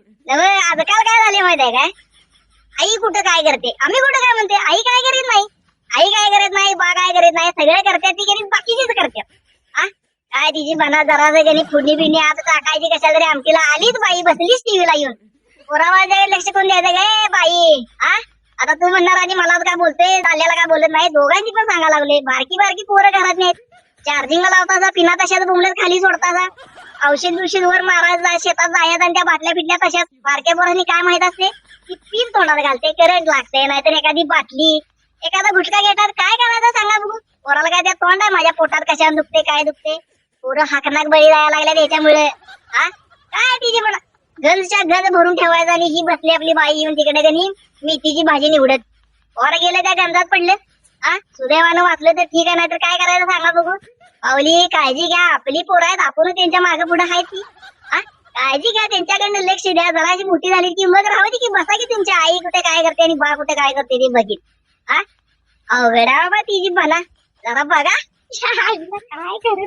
आजकाल काय झाले माहीत आहे काय? आई कुठं काय करते? आम्ही कुठं काय म्हणते? आई काय करीत नाही. आई काय करत नाही बा काय करत नाही सगळे करते ती कधी बाकीचीच करते. काय तिची मना जरा कधी फुडणी बिडणी आता टाकायची कशा तरी आमटीला आलीच बाई बसलीच टीव्हीला येऊन. पोरावाच्या लक्ष कोण द्यायचं काय बाई हा आता तू म्हणणार आणि मला काय बोलते चालल्याला काय बोलत नाही दोघांची पण सांगा लागले बारकी बारकी पोरं घरात नाहीत. चार्जिंगला लावता पिना तशाच बुमल्यात खाली सोडता औषध बिषध वर मारायचा शेतात जायचं आणि त्या बाटल्या पिटल्या तशाच बारक्या पोरांनी काय माहीत असते? की पीन तोंडात घालते करंट लागते नाहीतर एखादी बाटली एखादा गुटखा घेतात. काय करायचं सांगा बघू? पोराला काय त्या तोंड आहे? माझ्या पोटात कशाने दुखते काय दुखते? पोरं हाकनाक बळी जायला लागल्या त्याच्यामुळे हा? काय तिची पण गंजच्या गंज भरून ठेवायचा आणि ही बसली आपली बाई येऊन तिकडे त्यांनी मेथीची भाजी निवडत. पोरं गेलं त्या गंजात पडलं. हा? सुदैवानं वाचलं तर ठीक आहे नाहीतर काय करायचं सांगा बघू? पावली काळजी घ्या. आपली पोरं आहेत आपण त्यांच्या मागे पुढे आहेत ती. काळजी घ्या त्यांच्याकडनं लक्ष द्या. जरा अशी मोठी झाली की मग राहू की बसा की तुमची आई कुठे काय करते आणि बा कुठे काय करते ते बघित हा? अवघड बाबा तिची बना जरा बघा. काय करू?